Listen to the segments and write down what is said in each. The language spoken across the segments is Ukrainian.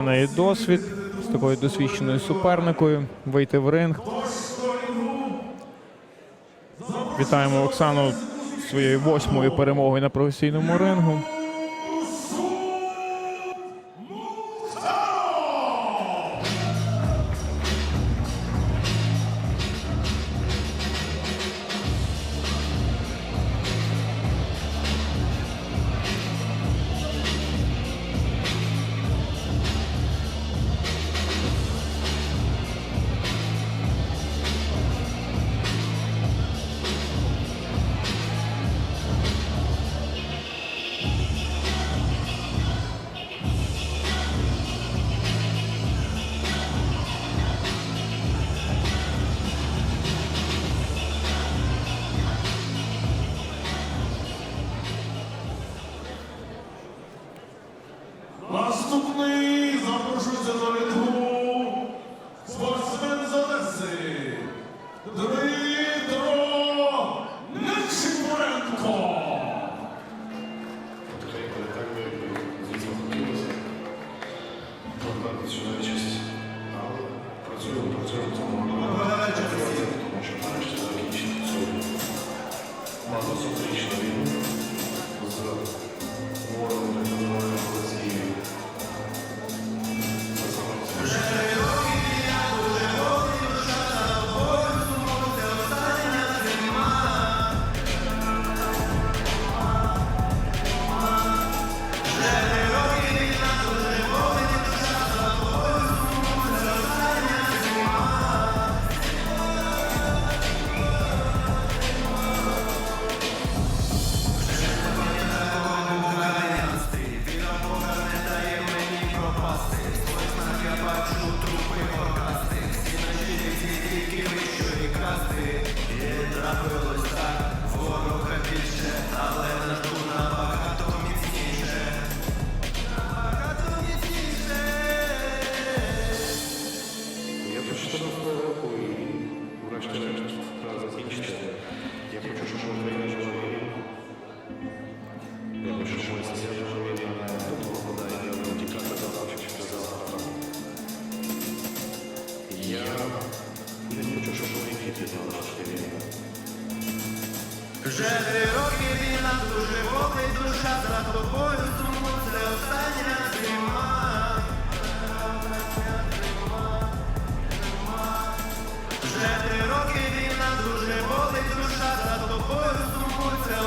Неї досвід з такою досвідченою суперникою вийти в ринг. Вітаємо Оксану своєю восьмою перемогою на професійному рингу.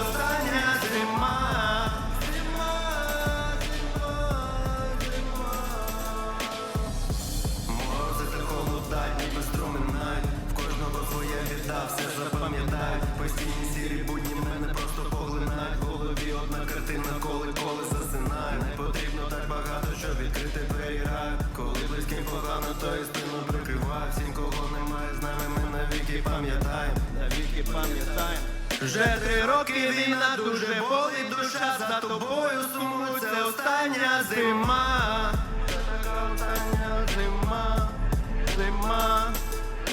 Остання зима. Зима, зима, зима. Морозити холодать, ніби струми В кожного своє біда, все запам'ятають. Постійні сірі будні мене просто поглинають. В голові одна картина, коли коли засинаю. Не потрібно так багато, щоб відкрити двері Коли близьким погано, то і спину прикриваю. Всім, кого немає з нами, ми навіки пам'ятаємо. Навіки пам'ятаємо вже три роки війна дуже болить душа за тобою сумую, це остання зима. Остання зима, зима.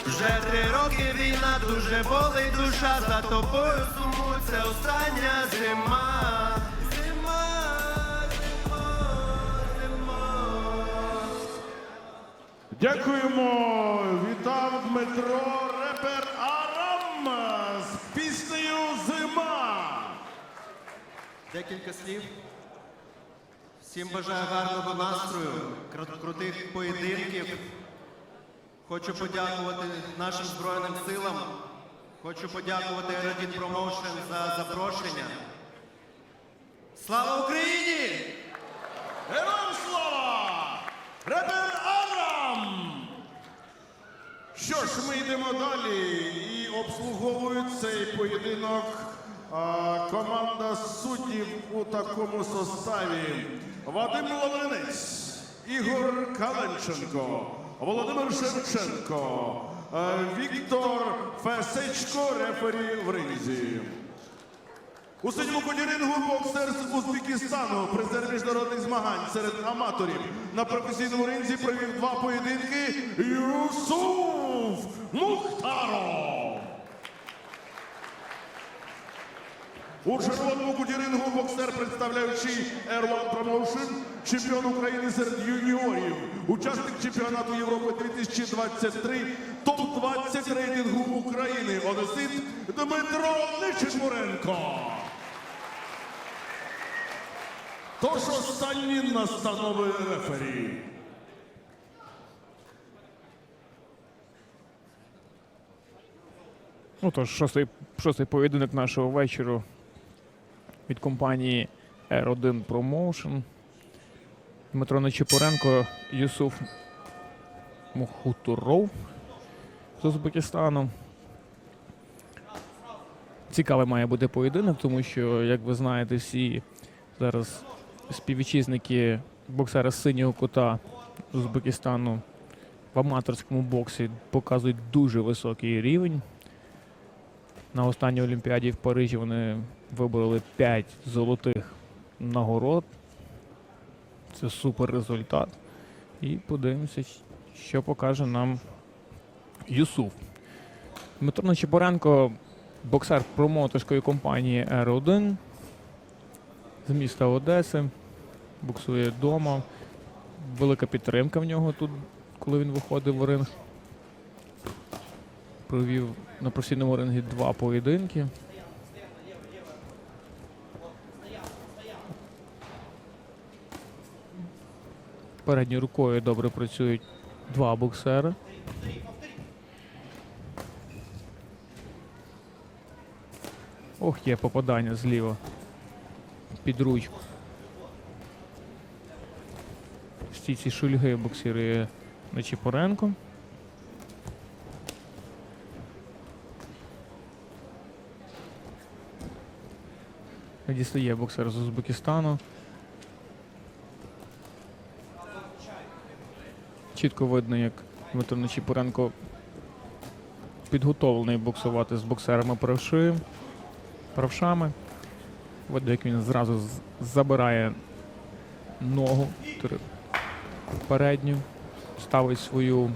Вже три роки війна дуже болить душа за тобою суму, це остання зима. Зима, зима, зима. Дякуємо. Вітав Дмитро Репер Арам з піснею Зима. Декілька слів. Всім бажаю гарного настрою, крутих поєдинків. Хочу подякувати нашим Збройним силам. Хочу подякувати Радін Промоушен за запрошення. Слава Україні! Героям слава! Репер Арам! Що ж, ми йдемо далі і обслуговують цей поєдинок команда суддів у такому составі. Вадим Лавринець, Ігор Каленченко, Володимир Шевченко, е, Віктор Фесечко, рефері в ринзі. У синьому коні рингу боксер з Узбекистану, призер міжнародних змагань серед аматорів. На професійному ринзі провів два поєдинки Юсуф Мухтаров. У червоному куті боксер, представляючи Air One Promotion, чемпіон України серед юніорів, учасник чемпіонату Європи 2023, топ-20 рейтингу України, одесит Дмитро Нечимуренко. Тож останні настанови рефері. Ну тож, шостий, шостий поєдинок нашого вечору від компанії R1 Promotion. Дмитро Нечипоренко, Юсуф Мухутуров з Узбекистану. Цікавий має бути поєдинок, тому що, як ви знаєте, всі зараз співвітчизники боксера синього кута з Узбекистану в аматорському боксі показують дуже високий рівень. На останній Олімпіаді в Парижі вони вибороли 5 золотих нагород. Це супер результат. І подивимося, що покаже нам Юсуф. Дмитро Нечипоренко, боксер промоутерської компанії R1 з міста Одеси. Боксує вдома. Велика підтримка в нього тут, коли він виходив в ринг. Провів на професійному рингі два поєдинки. Передньою рукою добре працюють два боксери. Ох, є попадання зліва. Під ручку. В стійці шульги боксирує Нечіпоренко. Дістає боксер з Узбекистану. Чітко видно, як Дмитро Нечіпоренко підготовлений боксувати з боксерами правши, правшами. Видно, як він зразу забирає ногу передню, ставить свою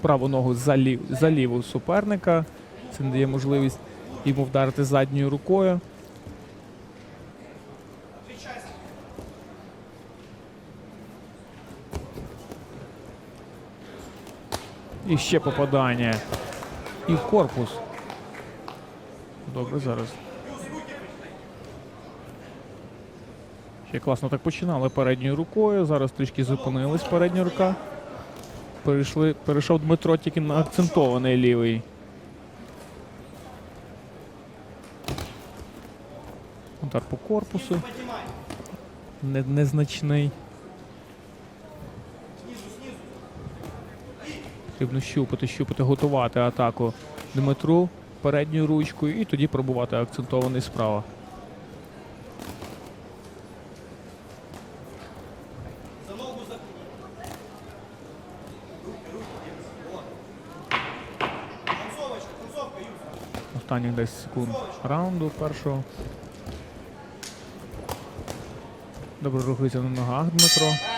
праву ногу за, лів, за ліву суперника. Це не дає можливість йому вдарити задньою рукою. І ще попадання. І в корпус. Добре, зараз. Ще класно так починали передньою рукою. Зараз трішки зупинилась передня рука. Перейшли, перейшов Дмитро тільки на акцентований лівий. Удар по корпусу. Не, незначний. Потрібно щупати, щупати, готувати атаку Дмитру передньою ручкою і тоді пробувати акцентований справа. Останніх 10 секунд раунду першого. Добре рухається на ногах Дмитро.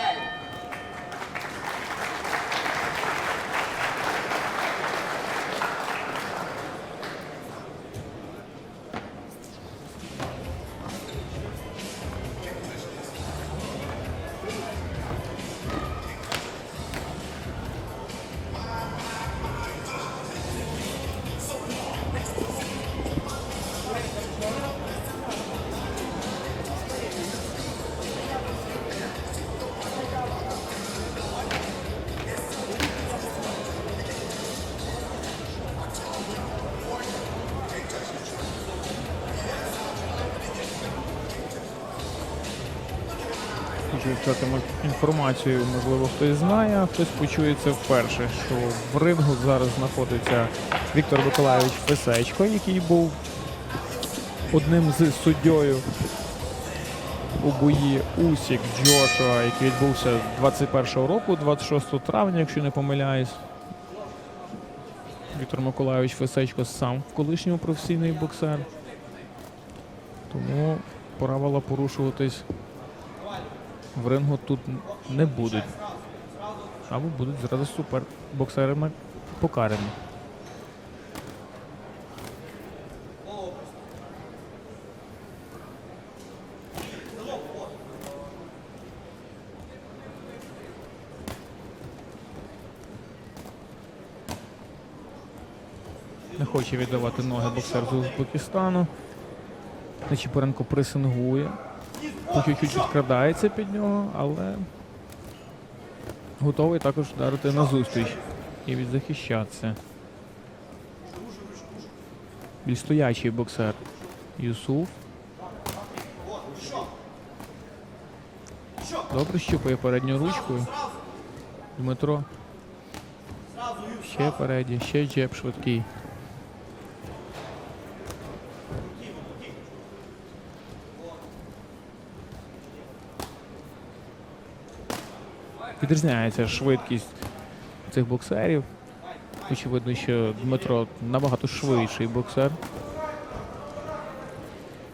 Хочу сказати інформацію, можливо, хтось знає, а хтось почує це вперше, що в рингу зараз знаходиться Віктор Миколайович Фесечко, який був одним з суддєю у бої Усік Джошуа, який відбувся 21-го року, 26 травня, якщо не помиляюсь. Віктор Миколайович Фесечко сам колишній професійний боксер. Тому правила порушуватись в рингу тут не будуть. Або будуть зразу супербоксерами покарані. Не хоче віддавати ноги боксер з Узбекистану. Нечіпоренко пресингує. По чуть-чуть вкрадається під нього, але готовий також вдарити на зустріч і відзахищатися. Більш стоячий боксер Юсуф. Добре щупає передньою ручкою. Дмитро. Ще переді, ще джеб швидкий. Відрізняється швидкість цих боксерів. Очевидно, що Дмитро набагато швидший боксер.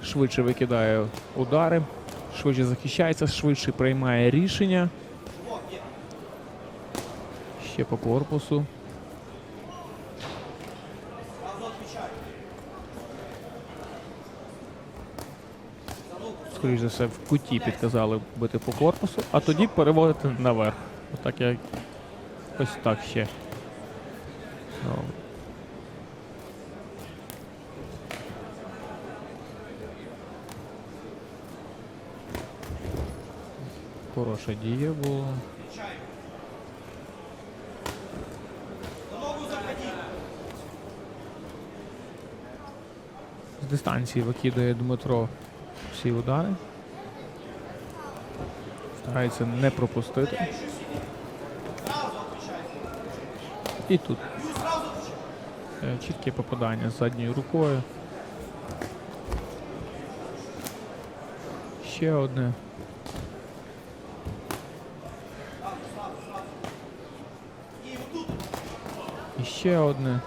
Швидше викидає удари, швидше захищається, швидше приймає рішення. Ще по корпусу. Скоріше за все, в куті підказали бити по корпусу, а тоді переводити наверх. Отак як ось так ще. Добре. Хороша дія була. З дистанції викидає Дмитро всі удари. Старається не пропустити. І тут е, чітке попадання з задньою рукою. Ще одне. І ще одне.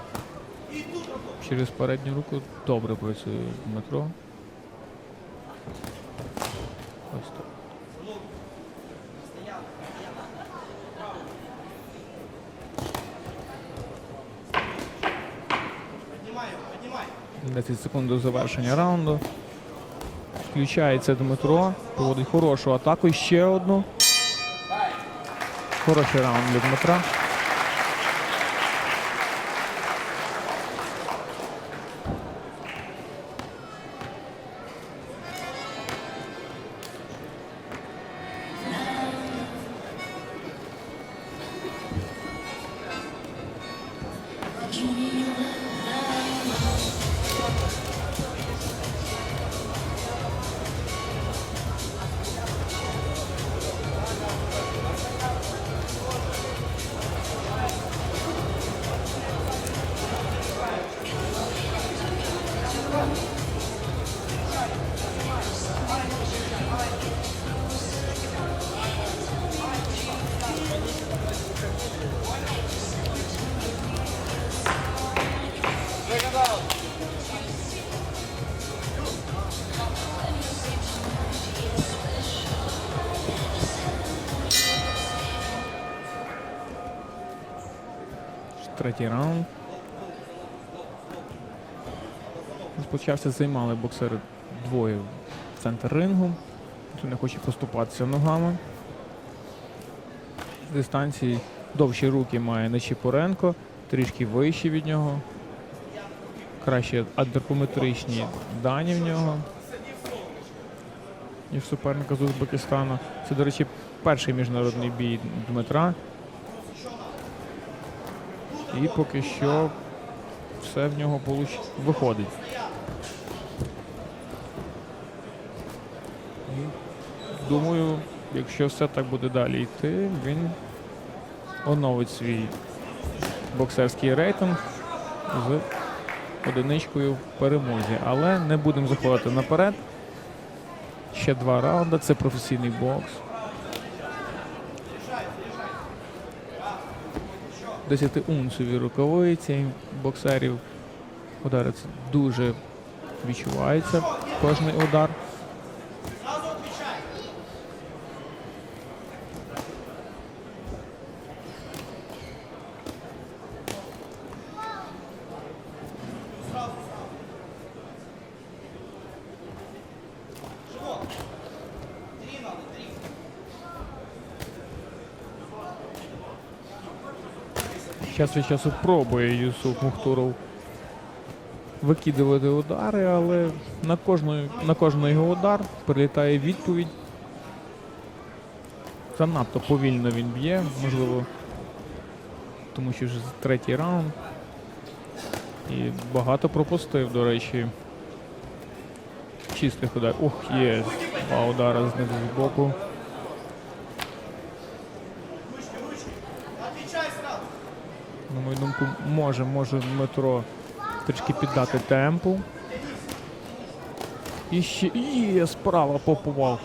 Через передню руку добре працює Дмитро. 10 секунд до завершення раунду. Включається Дмитро. Проводить хорошу атаку. Ще одну. Хороший раунд для Дмитра. Третій раунд. Розпочався, займали боксери двоє в центр рингу. Ніхто не хоче поступатися ногами. З дистанції довші руки має Нечіпоренко, трішки вищі від нього. Краще антропометричні дані в нього. Ніж суперника з Узбекистану. Це, до речі, перший міжнародний бій Дмитра. І поки що все в нього виходить. Думаю, якщо все так буде далі йти, він оновить свій боксерський рейтинг з одиничкою в перемозі. Але не будемо заходити наперед. Ще два раунди. Це професійний бокс. 10-унцеві рукавиці боксерів. Удари це дуже відчувається кожний удар. Час від часу пробує Юсуф Мухтуров викидувати удари, але на кожний, на кожний його удар прилітає відповідь. Занадто повільно він б'є, можливо, тому що вже третій раунд. І багато пропустив, до речі. Чистих ударів. Ух, є. Два удара знизу з боку. На мою думку, може, може Дмитро трішки піддати темпу. І ще є, справа попував.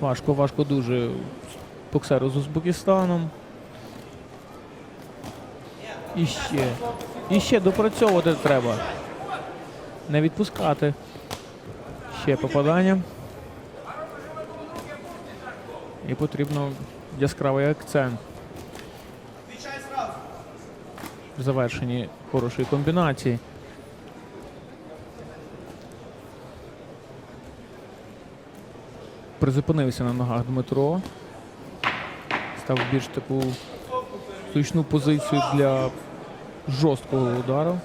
Важко, важко дуже боксеру з Узбекистаном. І ще. І ще допрацьовувати треба. Не відпускати. Ще попадання. І потрібно яскравий акцент. В завершенні хорошої комбінації. Призупинився на ногах Дмитро. Став більш таку зручну позицію для жорсткого удару.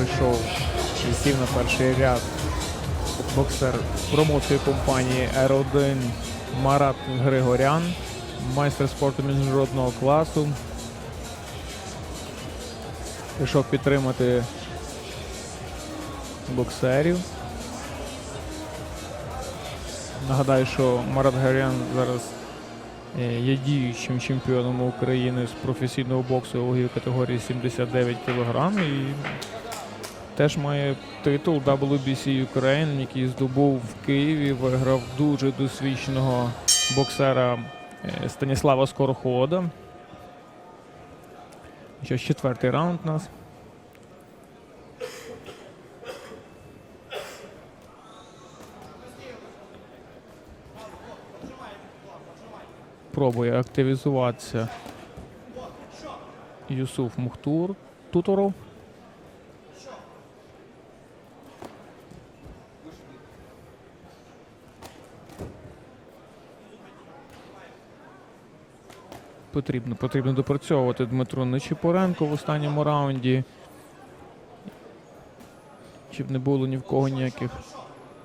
Прийшов і сів на перший ряд боксер промоутської компанії R1 Марат Григорян, майстер спорту міжнародного класу. Прийшов підтримати боксерів. Нагадаю, що Марат Григорян зараз е, є діючим чемпіоном України з професійного боксу у категорії 79 кг і теж має титул WBC Ukraine, який здобув в Києві, виграв дуже досвідченого боксера е, Станіслава Скорохода. Ж, четвертий раунд у нас. Пробує активізуватися Юсуф Мухтур Туторов. Потрібно, потрібно допрацьовувати Дмитро Нечіпоренко в останньому раунді. Щоб не було ні в кого ніяких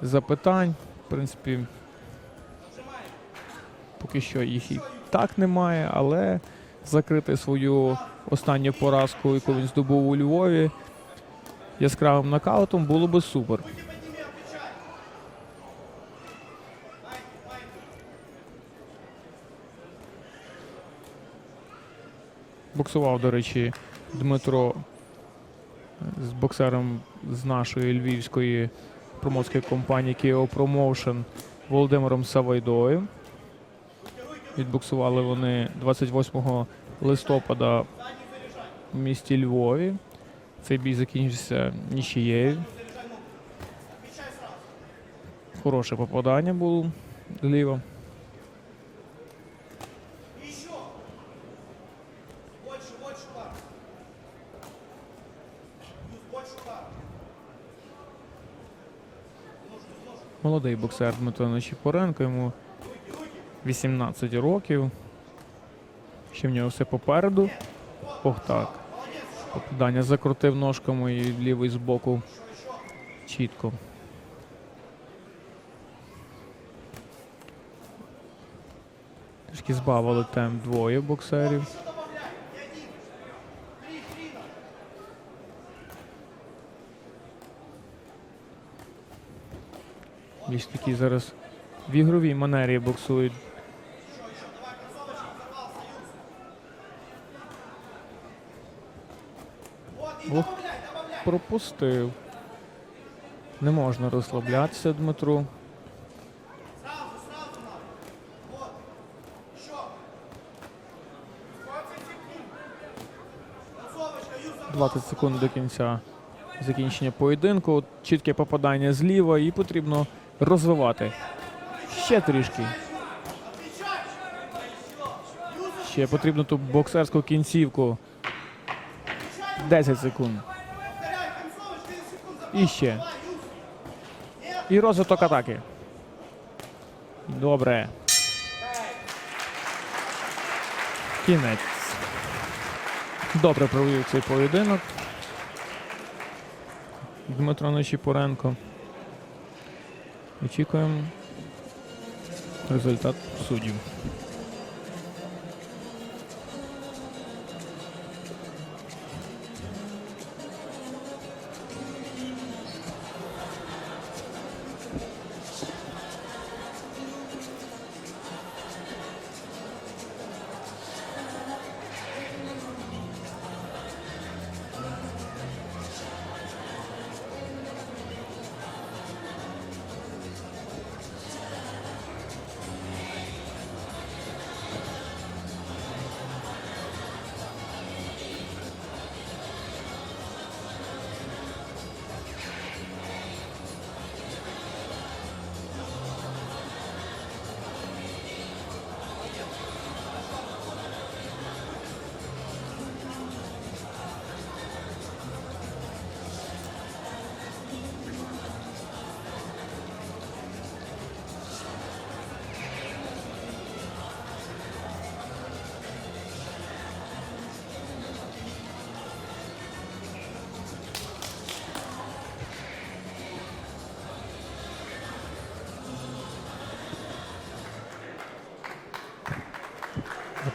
запитань. В принципі, поки що їх і так немає, але закрити свою останню поразку, яку він здобув у Львові яскравим нокаутом, було би супер. Боксував, до речі, Дмитро з боксером з нашої львівської промоутської компанії Kio Promotion Володимиром Савайдою. Відбоксували вони 28 листопада в місті Львові. Цей бій закінчився нічією. Хороше попадання було зліва. Молодий боксер Дмитро Нечіпоренко, йому 18 років. Ще в нього все попереду. Ох так. Попадання закрутив ножками і лівий з боку. Чітко. Трішки збавили темп двоє боксерів. Більш такі зараз в ігровій манері боксують. Ох, пропустив. Не можна розслаблятися Дмитру. 20 секунд до кінця закінчення поєдинку. Чітке попадання зліва і потрібно розвивати. Ще трішки. Ще потрібно ту боксерську кінцівку. 10 секунд. І ще. І розвиток атаки. Добре. Кінець. Добре провів цей поєдинок. Дмитро Нечіпоренко. Очікуємо результат суддів.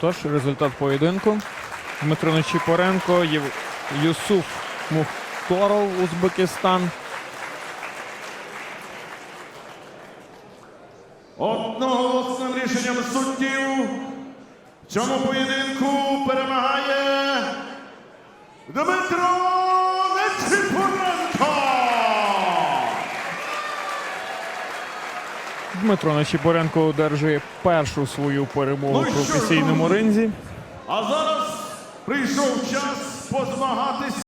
Отож, результат поєдинку. Дмитро Нечіпоренко, Юсуф Мухторов, Узбекистан. Одноголосним рішенням суддів цьому поєдинку Дмитро Нечіпоренко одержує першу свою перемогу Ну в професійному ринзі. А зараз прийшов час позмагатись